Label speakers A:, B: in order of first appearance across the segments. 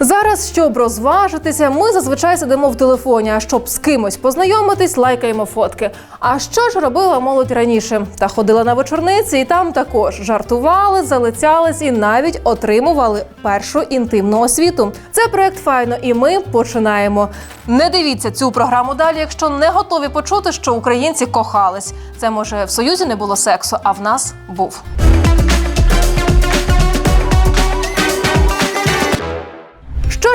A: Зараз, щоб розважитися, ми зазвичай сидимо в телефоні. А щоб з кимось познайомитись, лайкаємо фотки. А що ж робила молодь раніше? Та ходила на вечорниці, і там також жартували, залицялись і навіть отримували першу інтимну освіту. Це проект файно, і ми починаємо. Не дивіться цю програму далі, якщо не готові почути, що українці кохались. Це може в союзі не було сексу, а в нас був.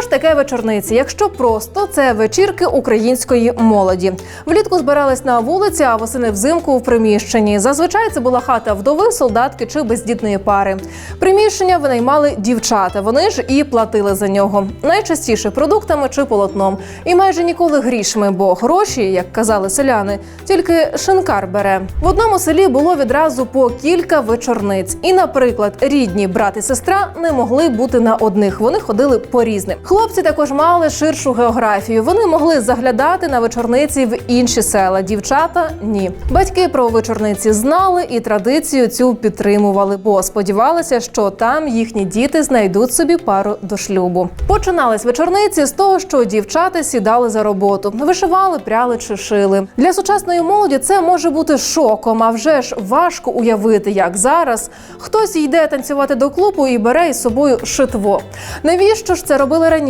A: Ж таке вечорниці? Якщо просто це вечірки української молоді. Влітку збирались на вулиці, а восени взимку в приміщенні. Зазвичай це була хата вдови, солдатки чи бездітної пари. Приміщення винаймали дівчата. Вони ж і платили за нього. Найчастіше продуктами чи полотном. І майже ніколи грішми, бо гроші, як казали селяни, тільки шинкар бере. В одному селі було відразу по кілька вечорниць. І, наприклад, рідні брат і сестра не могли бути на одних. Вони ходили по різним. Хлопці також мали ширшу географію. Вони могли заглядати на вечорниці в інші села. Дівчата ні. Батьки про вечорниці знали і традицію цю підтримували, бо сподівалися, що там їхні діти знайдуть собі пару до шлюбу. Починались вечорниці з того, що дівчата сідали за роботу, вишивали, пряли чи шили. Для сучасної молоді це може бути шоком. А вже ж важко уявити, як зараз хтось йде танцювати до клубу і бере із собою шитво. Навіщо ж це робили раніше?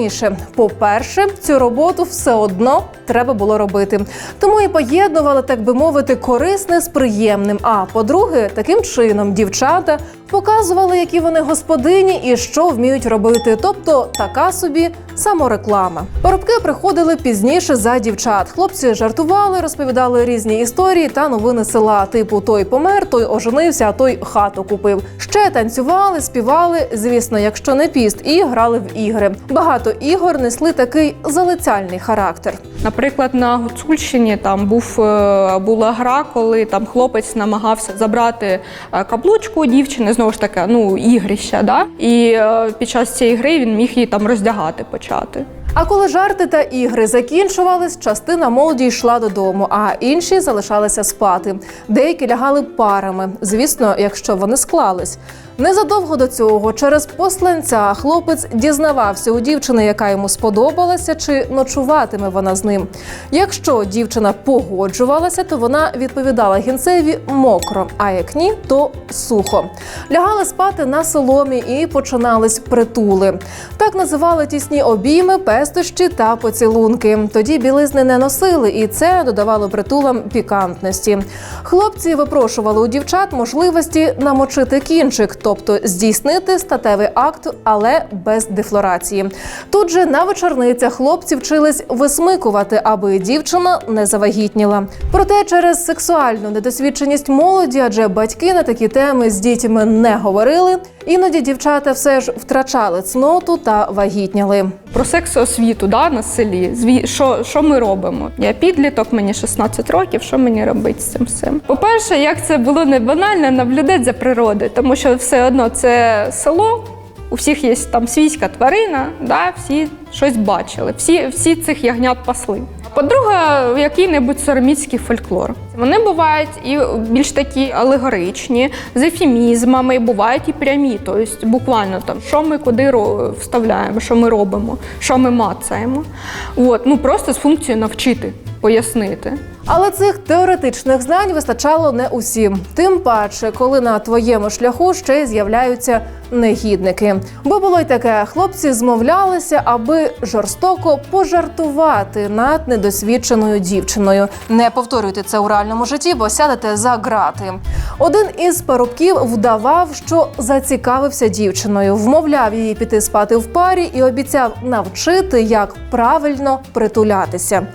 A: По-перше, цю роботу все одно треба було робити. Тому і поєднували, так би мовити, корисне з приємним. А по-друге, таким чином дівчата показували, які вони господині і що вміють робити. Тобто така собі самореклама. Парубки приходили пізніше за дівчат. Хлопці жартували, розповідали різні історії та новини села. Типу той помер, той оженився, а той хату купив. Ще танцювали, співали. Звісно, якщо не піст, і грали в ігри. Багато ігор несли такий залицяльний характер.
B: Наприклад, на Гуцульщині там був е, була гра, коли там хлопець намагався забрати е, каблучку дівчини, знову ж таки, ну ігрища, да? і е, під час цієї гри він міг її там роздягати почати.
A: А коли жарти та ігри закінчувались, частина молоді йшла додому, а інші залишалися спати. Деякі лягали парами, звісно, якщо вони склались. Незадовго до цього, через посланця, хлопець дізнавався у дівчини, яка йому сподобалася, чи ночуватиме вона з ним. Якщо дівчина погоджувалася, то вона відповідала гінцеві мокро, а як ні, то сухо. Лягали спати на соломі і починались притули. Так називали тісні обійми, пестощі та поцілунки. Тоді білизни не носили, і це додавало притулам пікантності. Хлопці випрошували у дівчат можливості намочити кінчик, тобто здійснити статевий акт, але без дефлорації. Тут же на вечорницях хлопці вчились висмикувати, аби дівчина не завагітніла. Проте через сексуальну недосвідченість молоді, адже батьки на такі теми з дітьми не говорили. Іноді дівчата все ж втрачали цноту та вагітняли.
B: Про секс освіту да, на селі. Зві... Що, що ми робимо? Я підліток, мені 16 років. Що мені робити з цим всім? По-перше, як це було не банально, наблюдати за природою, тому що все одно це село. У всіх є там свійська тварина, да, всі щось бачили, всі, всі цих ягнят пасли. По-друге, який-небудь сороміцький фольклор. Вони бувають і більш такі алегоричні, з ефемізмами, бувають і прямі. Тобто буквально там, що ми куди вставляємо, що ми робимо, що ми мацаємо. От, ну просто з функцією навчити, пояснити.
A: Але цих теоретичних знань вистачало не усім. Тим паче, коли на твоєму шляху ще й з'являються негідники. Бо було й таке: хлопці змовлялися, аби жорстоко пожартувати над недосвідченою дівчиною. Не повторюйте це у реальному житті, бо сядете за грати. Один із парубків вдавав, що зацікавився дівчиною, вмовляв її піти спати в парі і обіцяв навчити, як правильно притулятися.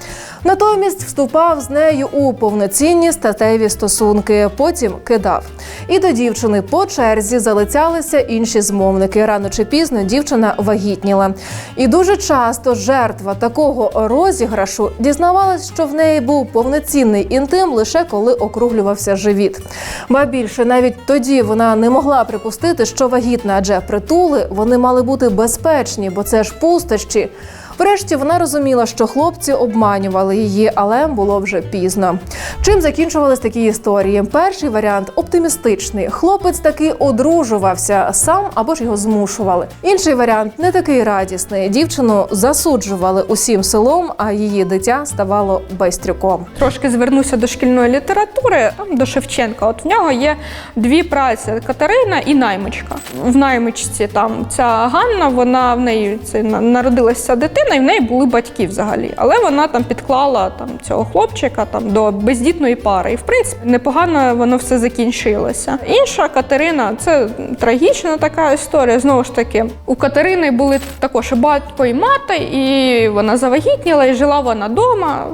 A: Натомість вступав з нею у повноцінні статеві стосунки, потім кидав. І до дівчини по черзі залицялися інші змовники. Рано чи пізно дівчина вагітніла. І дуже часто жертва такого розіграшу дізнавалась, що в неї був повноцінний інтим лише коли округлювався живіт. Ба більше навіть тоді вона не могла припустити, що вагітна, адже притули вони мали бути безпечні, бо це ж пустощі. Врешті вона розуміла, що хлопці обманювали її, але було вже пізно. Чим закінчувались такі історії? Перший варіант оптимістичний. Хлопець таки одружувався сам або ж його змушували. Інший варіант не такий радісний. Дівчину засуджували усім селом, а її дитя ставало байстрюком.
B: Трошки звернуся до шкільної літератури, там до Шевченка. От в нього є дві праці: Катерина і наймичка. В наймичці там ця Ганна, вона в неї це народилася дитина, і в неї були батьки взагалі. Але вона там підклала там цього хлопчика там до бездітної пари. І в принципі непогано воно все закінчилося. Інша Катерина це трагічна така історія. Знову ж таки, у Катерини були також і батько і мати, і вона завагітніла, і жила вона вдома.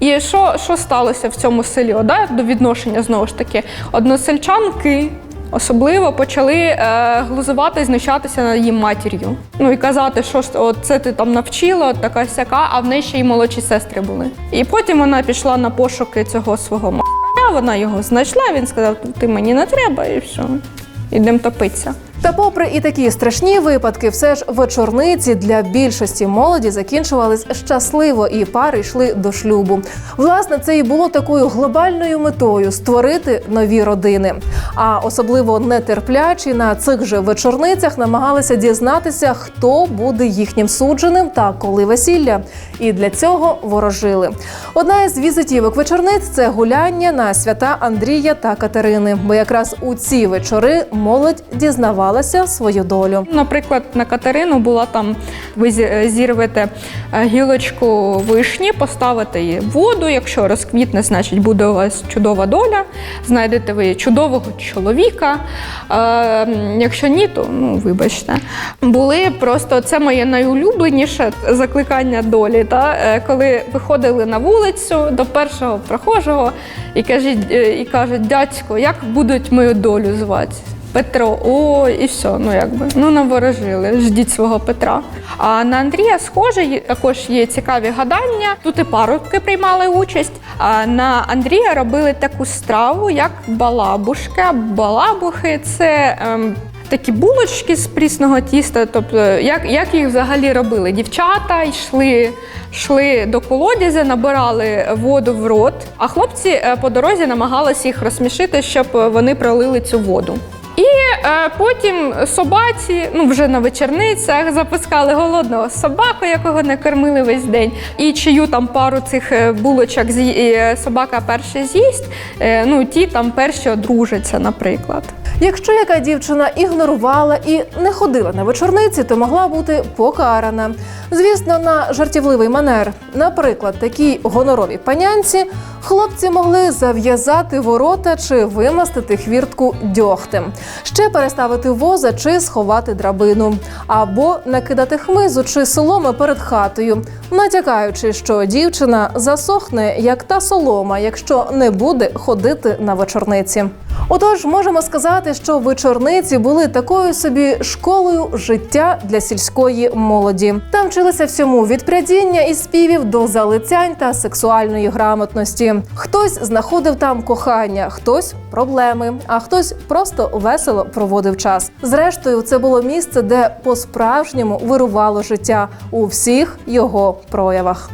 B: І що, що сталося в цьому селі? О, да? До відношення знову ж таки, односельчанки особливо почали е, глузувати знущатися над її матір'ю. Ну і казати, що ж от це ти там навчила, така сяка, а в неї ще й молодші сестри були. І потім вона пішла на пошуки цього свого ма. вона його знайшла. Він сказав: ти мені не треба, і все. Ідемо топитися.
A: Та, попри і такі страшні випадки, все ж вечорниці для більшості молоді закінчувались щасливо, і пари йшли до шлюбу. Власне, це і було такою глобальною метою створити нові родини. А особливо нетерплячі на цих же вечорницях намагалися дізнатися, хто буде їхнім судженим та коли весілля. І для цього ворожили. Одна із візитівок вечорниць це гуляння на свята Андрія та Катерини, бо якраз у ці вечори молодь дізнавалася свою долю.
B: Наприклад, на Катерину була там, ви зірвете е, гілочку вишні, поставите її в воду. Якщо розквітне, значить буде у вас чудова доля. Знайдете ви чудового чоловіка. Е, якщо ні, то ну вибачте. Були просто це моє найулюбленіше закликання долі. Та е, коли виходили на вулицю до першого прохожого і кажуть, і кажуть, дядько, як будуть мою долю звати? Петро, о, і все, ну якби ну наворожили, ждіть свого Петра. А на Андрія схоже, також є цікаві гадання. Тут і парубки приймали участь. А на Андрія робили таку страву, як балабушка. Балабухи це. Ем, Такі булочки з прісного тіста, тобто як, як їх взагалі робили? Дівчата йшли, йшли до колодязя, набирали воду в рот, а хлопці е, по дорозі намагалися їх розсмішити, щоб вони пролили цю воду. Е, потім собаці, ну вже на вечорницях, запускали голодного собаку, якого не кормили весь день. І чию там пару цих е, булочок з'ї- е, собака перше з'їсть, ну ті там перші одружаться, наприклад.
A: Якщо яка дівчина ігнорувала і не ходила на вечорниці, то могла бути покарана. Звісно, на жартівливий манер. Наприклад, такій гоноровій панянці хлопці могли зав'язати ворота чи вимастити хвіртку дьогтем, ще переставити воза чи сховати драбину, або накидати хмизу чи соломи перед хатою, натякаючи, що дівчина засохне як та солома, якщо не буде ходити на вечорниці. Отож, можемо сказати, що вечорниці були такою собі школою життя для сільської молоді. Там вчилися всьому від прядіння і співів до залицянь та сексуальної грамотності. Хтось знаходив там кохання, хтось проблеми, а хтось просто весело проводив час. Зрештою, це було місце, де по-справжньому вирувало життя у всіх його проявах.